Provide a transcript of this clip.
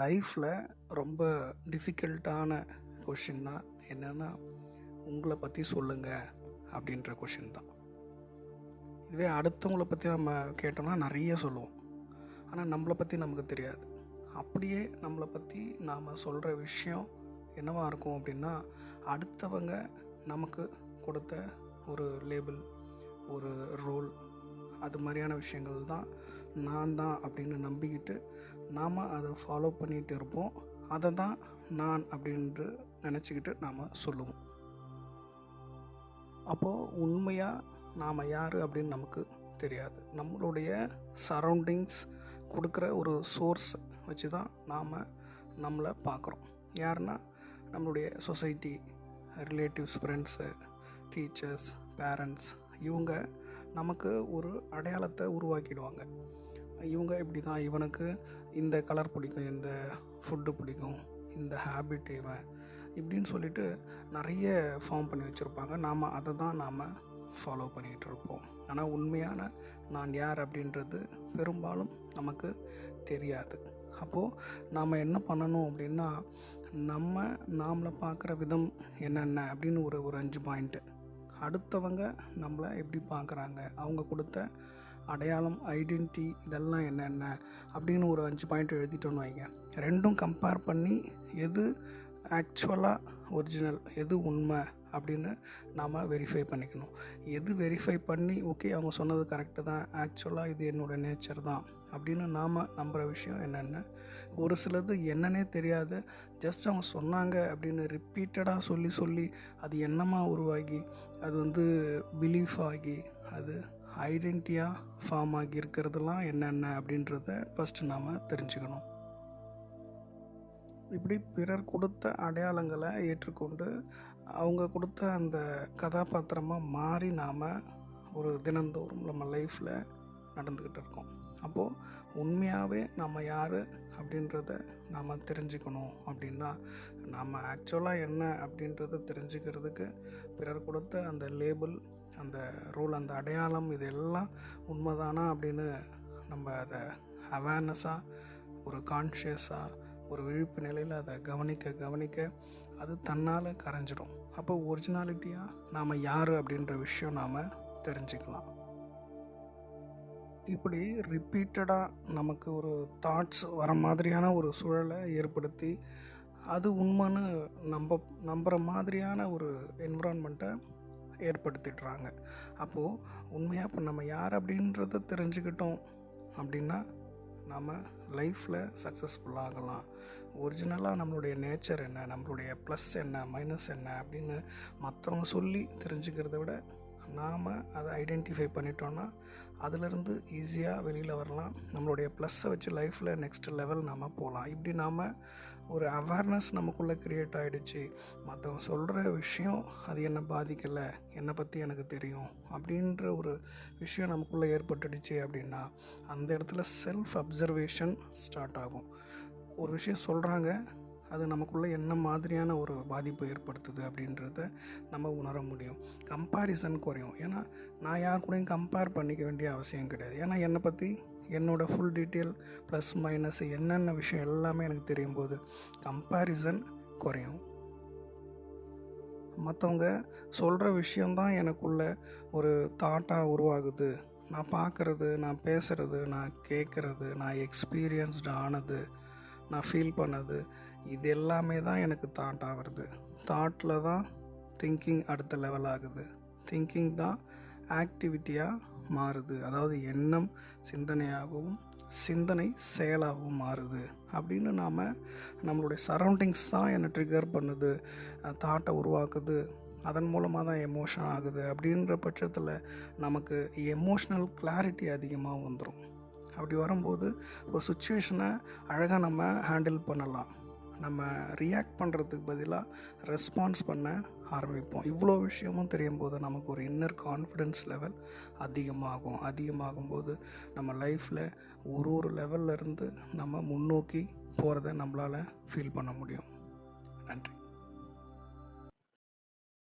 லைஃப்பில் ரொம்ப டிஃபிகல்ட்டான கொஷின்னா என்னென்னா உங்களை பற்றி சொல்லுங்கள் அப்படின்ற கொஷின் தான். இதுவே அடுத்தவங்கள பற்றி நம்ம கேட்டோம்னா நிறைய சொல்லுவோம். ஆனால் நம்மளை பற்றி நமக்கு தெரியாது. அப்படியே நம்மளை பற்றி நாம் சொல்கிற விஷயம் என்னவாக இருக்கும் அப்படின்னா அடுத்தவங்க நமக்கு கொடுத்த ஒரு லேபிள் ஒரு ரோல் அது மாதிரியான விஷயங்கள் தான் நான் தான் அப்படின்னு நம்பிக்கிட்டு நாம் அதை ஃபாலோ பண்ணிகிட்டு இருப்போம். அதை தான் நான் அப்படின்ட்டு நினச்சிக்கிட்டு நாம் சொல்லுவோம். அப்போது உண்மையாக நாம் யார் அப்படின்னு நமக்கு தெரியாது. நம்மளுடைய சரௌண்டிங்ஸ் கொடுக்குற ஒரு சோர்ஸ் வச்சு தான் நாம் நம்மளை பார்க்குறோம். யாருன்னா நம்மளுடைய society relatives friends teachers parents இவங்க நமக்கு ஒரு அடையாளத்தை உருவாக்கிடுவாங்க. இவங்க இப்படி தான் இவனுக்கு இந்த கலர் பிடிக்கும் இந்த ஃபுட்டு பிடிக்கும் இந்த ஹேபிட் இவன் இப்படின்னு சொல்லிட்டு நிறைய ஃபார்ம் பண்ணி வச்சுருப்பாங்க. நாம் அதை தான் நாம் ஃபாலோ பண்ணிகிட்டு இருப்போம். ஆனால் உண்மையான நான் யார் அப்படின்றது பெரும்பாலும் நமக்கு தெரியாது. அப்போது நாம் என்ன பண்ணணும் அப்படின்னா நம்ம நாமளை பார்க்குற விதம் என்னென்ன அப்படின்னு ஒரு ஒரு அஞ்சு பாயிண்ட்டு அடுத்தவங்க நம்மளை எப்படி பார்க்குறாங்க? அவங்க கொடுத்த அடையாளம் ஐடென்டிட்டி இதெல்லாம் என்னென்ன அப்படின்னு ஒரு அஞ்சு பாயிண்ட் எழுதிட்டோன்னு வைங்க. ரெண்டும் கம்பேர் பண்ணி எது ஆக்சுவலாக ஒரிஜினல் எது உண்மை அப்படின்னு நாம் வெரிஃபை பண்ணிக்கணும். எது வெரிஃபை பண்ணி ஓகே அவங்க சொன்னது கரெக்டு தான் ஆக்சுவலாக இது என்னோடய நேச்சர் தான் அப்படின்னு நாம் நம்புகிற விஷயம் என்னென்ன? ஒரு சிலது என்னன்னே தெரியாது. ஜஸ்ட் அவங்க சொன்னாங்க அப்படின்னு ரிப்பீட்டடாக சொல்லி சொல்லி அது என்னமாக உருவாகி அது வந்து பிலீஃப் ஆகி அது ஐடென்டியாக ஃபார்ம் ஆகி இருக்கிறதுலாம் என்னென்ன அப்படின்றத ஃபஸ்ட்டு நாம் தெரிஞ்சுக்கணும். இப்படி பிறர் கொடுத்த அடையாளங்களை ஏற்றுக்கொண்டு அவங்க கொடுத்த அந்த கதாபாத்திரமாக மாறி நாம் ஒரு தினந்தோறும் நம்ம லைஃப்பில் நடந்துக்கிட்டு இருக்கோம். அப்போது உண்மையாகவே நம்ம யார் அப்படின்றத நாம் தெரிஞ்சுக்கணும் அப்படின்னா நாம் ஆக்சுவலாக என்ன அப்படின்றத தெரிஞ்சுக்கிறதுக்கு பிறர் கொடுத்த அந்த லேபிள் அந்த ரூல் அந்த அடையாளம் இதெல்லாம் உண்மைதானா அப்படின்னு நம்ம அதை அவேர்னஸாக ஒரு கான்ஷியஸாக ஒரு விழிப்பு நிலையில் அதை கவனிக்க கவனிக்க அது தன்னால் கரைஞ்சிடும் அப்போ ஒரிஜினாலிட்டியாக நாம் யார் அப்படின்ற விஷயம் நாம் தெரிஞ்சுக்கலாம். இப்படி ரிப்பீட்டடாக நமக்கு ஒரு தாட்ஸ் வர மாதிரியான ஒரு சூழலை ஏற்படுத்தி அது உண்மைன்னு நம்ப நம்புகிற மாதிரியான ஒரு என்விரான்மெண்ட்டை ஏற்படுத்திடுறாங்க. அப்போது உண்மையாக இப்போ நம்ம யார் அப்படின்றத தெரிஞ்சுக்கிட்டோம் அப்படின்னா நாம் லைஃப்பில் சக்ஸஸ்ஃபுல் ஆகலாம். ஒரிஜினலாக நம்மளுடைய நேச்சர் என்ன நம்மளுடைய ப்ளஸ் என்ன மைனஸ் என்ன அப்படின்னு மற்றவங்க சொல்லி தெரிஞ்சுக்கிறத விட நாம் அதை ஐடென்டிஃபை பண்ணிட்டோன்னா அதிலிருந்து ஈஸியாக வெளியில் வரலாம். நம்மளுடைய ப்ளஸ்ஸை வச்சு லைஃப்பில் நெக்ஸ்ட் லெவல் நாம் போகலாம் இப்படி நாம் ஒரு அவேர்னஸ் நமக்குள்ளே க்ரியேட் ஆகிடுச்சு மற்றவங்க சொல்கிற விஷயம் அது என்னை பாதிக்கலை? என்னை பற்றி எனக்கு தெரியும். அப்படின்ற ஒரு விஷயம் நமக்குள்ளே ஏற்பட்டுடுச்சு அப்படின்னா அந்த இடத்துல செல்ஃப் அப்சர்வேஷன் ஸ்டார்ட் ஆகும். ஒரு விஷயம் சொல்கிறாங்க அது நமக்குள்ளே என்ன மாதிரியான ஒரு பாதிப்பு ஏற்படுத்துது அப்படின்றத நம்ம உணர முடியும். கம்பேரிசன் குறையும். ஏன்னா நான் யார் கூடயும் கம்பேர் பண்ணிக்க வேண்டிய அவசியம் கிடையாது. ஏன்னா என்னை பற்றி என்னோடய ஃபுல் டீட்டெயில் ப்ளஸ் மைனஸ் என்னென்ன விஷயம் எல்லாமே எனக்கு தெரியும் போது கம்பேரிசன் குறையும். மற்றவங்க சொல்கிற விஷயந்தான் எனக்குள்ள ஒரு தாட்டாக உருவாகுது. நான் பார்க்குறது நான் பேசுகிறது நான் கேட்குறது நான் எக்ஸ்பீரியன்ஸ்டு ஆனது நான் ஃபீல் பண்ணது இது எல்லாமே தான் எனக்கு தாட் ஆகிறது தாட்டில் தான் திங்கிங் அடுத்த லெவல் ஆகுது. திங்கிங் தான் ஆக்டிவிட்டியாக மாறுது. அதாவது எண்ணம் சிந்தனையாகவும் சிந்தனை செயலாகவும் மாறுது. அப்படின்னு நாம் நம்மளுடைய சரௌண்டிங்ஸ் தான் என்னை ட்ரிகர் பண்ணுது. தாட்டை உருவாக்குது. அதன் மூலமாக தான் எமோஷன் ஆகுது. அப்படின்ற பட்சத்தில் நமக்கு எமோஷ்னல் கிளாரிட்டி அதிகமாக வந்துடும் அப்படி வரும்போது ஒரு சுச்சுவேஷனை அழகாக நம்ம ஹேண்டில் பண்ணலாம். நம்ம ரியாக்ட் பண்ணுறதுக்கு பதிலாக ரெஸ்பான்ஸ் பண்ண ஆரம்பிப்போம். இவ்வளோ விஷயமும் தெரியும் போது நமக்கு ஒரு இன்னர் கான்ஃபிடென்ஸ் லெவல் அதிகமாகும். அதிகமாகும் போது நம்ம லைஃப்பில் ஒரு ஒரு லெவல்ல இருந்து நம்ம முன்னோக்கி போகிறத நம்மளால் ஃபீல் பண்ண முடியும். நன்றி.